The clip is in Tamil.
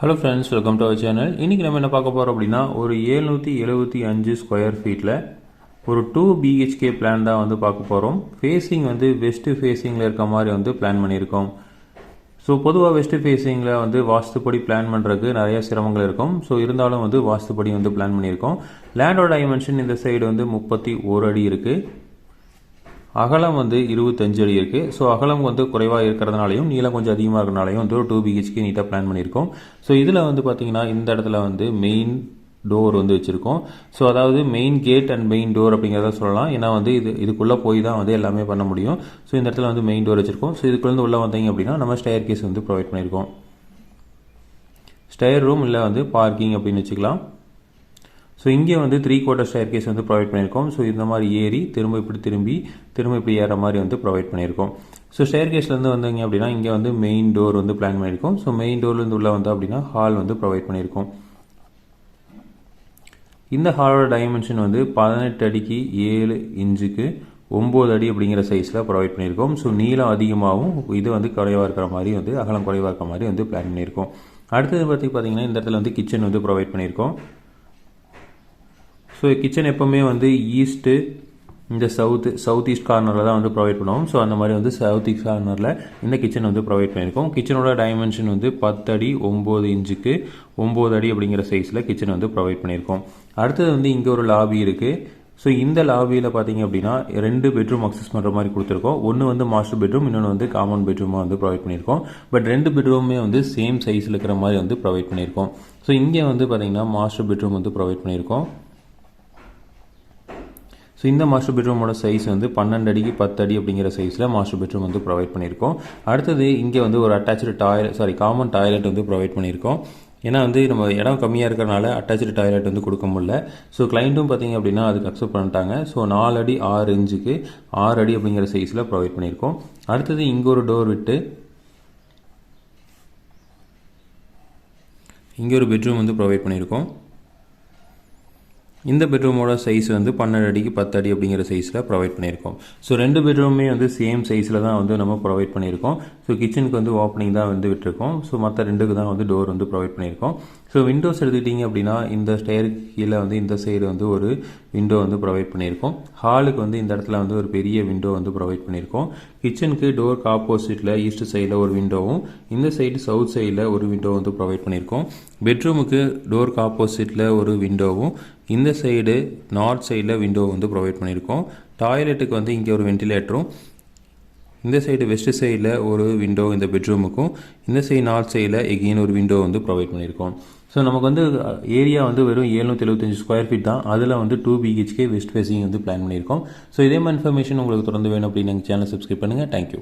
Hello friends welcome to our channel இன்றைக்கி நம்ம என்ன பார்க்க போகிறோம் அப்படின்னா ஒரு ஏழ்நூற்றி எழுபத்தி அஞ்சு ஸ்கொயர் ஃபீட்டில் ஒரு டூ பிஹெச்கே பிளான் தான் வந்து பார்க்க போகிறோம் ஃபேஸிங் வந்து வெஸ்ட்டு ஃபேஸிங்கில் இருக்க மாதிரி வந்து பிளான் பண்ணியிருக்கோம். ஸோ பொதுவாக வெஸ்ட்டு ஃபேஸிங்கில் வந்து வாஸ்துப்படி பிளான் பண்ணுறதுக்கு நிறைய சிரமங்கள் இருக்கும். ஸோ இருந்தாலும் வந்து வாஸ்துப்படி வந்து பிளான் பண்ணியிருக்கோம். லேண்டோட டைமென்ஷன் இந்த சைடு வந்து முப்பத்தி ஒரு அடி இருக்குது அகலம் வந்து இருபத்தஞ்சு அடி இருக்குது ஸோ அகலம் வந்து குறைவாக இருக்கிறதுனாலையும் நீளம் கொஞ்சம் அதிகமாக இருக்கிறனாலையும் வந்து ஒரு டூ பிஹெச்கே நீட்டாக பிளான் பண்ணியிருக்கோம். ஸோ இதில் வந்து பார்த்தீங்கன்னா இந்த இடத்துல வந்து மெயின் டோர் வந்து வச்சுருக்கோம். ஸோ அதாவது main gate and main door அப்படிங்கிறத சொல்லலாம். ஏன்னா வந்து இது இதுக்குள்ளே போய் தான் வந்து எல்லாமே பண்ண முடியும். ஸோ இந்த இடத்துல வந்து மெயின் டோர் வச்சுருக்கோம். ஸோ இதுக்குள்ளேருந்து உள்ளே வந்தீங்க அப்படின்னா நம்ம ஸ்டேர் கேஸ் வந்து ப்ரொவைட் பண்ணியிருக்கோம். ஸ்டேர் ரூம் இல்லை வந்து பார்க்கிங் அப்படின்னு வச்சுக்கலாம். ஸோ இங்கே வந்து த்ரீ குவார்ட்டர் ஸ்டேர் கேஸ் வந்து ப்ரொவைட் பண்ணியிருக்கோம். ஸோ இந்த மாதிரி ஏறி திரும்ப இப்படி திரும்பி திரும்ப இப்படி ஏற மாதிரி வந்து ப்ரொவைட் பண்ணியிருக்கோம். ஸோ ஸ்டேர் கேஸ்லேருந்து வந்தீங்க அப்படின்னா இங்கே வந்து மெயின் டோர் வந்து பிளான் பண்ணியிருக்கோம். ஸோ மெயின் டோர்லேருந்து உள்ள வந்து அப்படின்னா ஹால் வந்து ப்ரொவைட் பண்ணியிருக்கோம். இந்த ஹாலோட டைமென்ஷன் வந்து பதினெட்டு அடிக்கு ஏழு இன்ச்சுக்கு ஒம்பது அடி அப்படிங்கிற சைஸில் ப்ரொவைட் பண்ணியிருக்கோம். ஸோ நீளம் அதிகமாகவும் இது வந்து குறைவாக இருக்கிற மாதிரி வந்து அகலம் குறைவாக இருக்கிற மாதிரி வந்து பிளான் பண்ணியிருக்கோம். அடுத்தது பற்றி பார்த்தீங்கன்னா இந்த இடத்துல வந்து கிச்சன் வந்து ப்ரொவைட் பண்ணியிருக்கோம். ஸோ கிச்சன் எப்போவுமே வந்து ஈஸ்ட்டு இந்த சவுத்து சவுத் ஈஸ்ட் கார்னரில் தான் வந்து ப்ரொவைட் பண்ணுவோம். ஸோ அந்த மாதிரி வந்து சவுத் ஈஸ்ட் கார்னரில் இந்த கிச்சன் வந்து ப்ரொவைட் பண்ணியிருக்கோம். கிச்சனோட டைமென்ஷன் வந்து பத்து அடி ஒம்பது இன்ச்சுக்கு ஒம்பது அடி அப்படிங்கிற சைஸில் கிச்சன் வந்து ப்ரொவைட் பண்ணியிருக்கோம். அடுத்தது வந்து இங்கே ஒரு லாபி இருக்குது ஸோ இந்த லாபியில் பார்த்தீங்க அப்படின்னா ரெண்டு பெட்ரூம் அக்சஸ் பண்ணுற மாதிரி கொடுத்துருக்கோம். ஒன்று வந்து மாஸ்டர் பெட்ரூம் இன்னொன்று வந்து காமன் பெட்ரூமாக வந்து ப்ரொவைட் பண்ணியிருக்கோம். பட் ரெண்டு பெட்ரூமே வந்து சேம் சைஸில் இருக்கிற மாதிரி வந்து ப்ரொவைட் பண்ணியிருக்கோம். ஸோ இங்கே வந்து பார்த்தீங்கன்னா மாஸ்டர் பெட்ரூம் வந்து ப்ரொவைட் பண்ணியிருக்கோம். ஸோ இந்த மாஸ்டர் பெட்ரூமோட சைஸ் வந்து பன்னெண்டு அடிக்கு பத்து அடி அப்படிங்கிற சைஸில் மாஸ்டர் பெட்ரூம் வந்து ப்ரொவைட் பண்ணியிருக்கோம். அடுத்தது இங்கே வந்து ஒரு attach toilet sorry common toilet வந்து ப்ரொவைட் பண்ணியிருக்கோம். ஏன்னா வந்து நம்ம இடம் கம்மியாக இருக்கிறனால அட்டாச்சு டாய்லெட் வந்து கொடுக்க முடியல. ஸோ கிளைண்ட்டும் பார்த்தீங்க அப்படின்னா அதுக்கு அக்செப்ட் பண்ணிட்டாங்க. ஸோ நாலு அடி ஆறு இன்ச்சுக்கு ஆறு அடி அப்படிங்கிற சைஸில் ப்ரொவைட் பண்ணியிருக்கோம். அடுத்தது இங்கே ஒரு டோர் விட்டு இங்கே ஒரு பெட்ரூம் வந்து ப்ரொவைட் பண்ணியிருக்கோம். இந்த பெட்ரூமோட சைஸ் வந்து பன்னெண்டு அடிக்கு பத்து அடி அப்படிங்கிற சைஸில் ப்ரொவைட் பண்ணியிருக்கோம். ஸோ ரெண்டு பெட்ரூமே வந்து சேம் சைஸில் தான் வந்து நம்ம ப்ரொவைட் பண்ணியிருக்கோம். ஸோ கிச்சனுக்கு வந்து ஓப்பனிங் தான் வந்து விட்டுருக்கோம். ஸோ மற்ற ரெண்டுக்கு தான் வந்து டோர் வந்து ப்ரொவைட் பண்ணியிருக்கோம். ஸோ விண்டோஸ் எடுத்துக்கிட்டிங்க அப்படின்னா இந்த ஸ்டேர் கீழே வந்து இந்த சைடு வந்து ஒரு விண்டோ வந்து ப்ரொவைட் பண்ணியிருக்கோம். ஹாலுக்கு வந்து இந்த இடத்துல வந்து ஒரு பெரிய விண்டோ வந்து ப்ரொவைட் பண்ணியிருக்கோம். கிச்சனுக்கு டோருக்கு ஆப்போசிட்டில் ஈஸ்ட் சைடில் ஒரு விண்டோவும் இந்த சைடு சவுத் சைடில் ஒரு விண்டோ வந்து ப்ரொவைட் பண்ணியிருக்கோம். பெட்ரூமுக்கு டோருக்கு ஆப்போசிட்டில் ஒரு விண்டோவும் இந்த சைடு நார்த் சைடில் விண்டோ வந்து ப்ரொவைட் பண்ணியிருக்கோம். டாய்லெட்டுக்கு வந்து இங்கே ஒரு வென்டிலேட்டரும் இந்த சைடு வெஸ்ட் சைடில் ஒரு விண்டோ இந்த பெட்ரூமுக்கும் இந்த சைடு நார்த் சைடில் எகெயின் ஒரு விண்டோ வந்து ப்ரொவைட் பண்ணியிருக்கோம். ஸோ நமக்கு வந்து ஏரியா வந்து வெறும் ஏழ்நூற்றி எழுபத்தஞ்சு ஸ்கொயர் ஃபீட் தான். அதில் வந்து டூ பிஹெச்கே வெஸ்ட் ஃபேஸிங் வந்து பிளான் பண்ணியிருக்கோம். ஸோ இதே மாதிரி இன்ஃபர்மேஷன் உங்களுக்கு தொடர்ந்து வேணும் அப்படின்னு எங்கள் சேனல் சப்ஸ்கிரைப் பண்ணுங்கள் தேங்க்யூ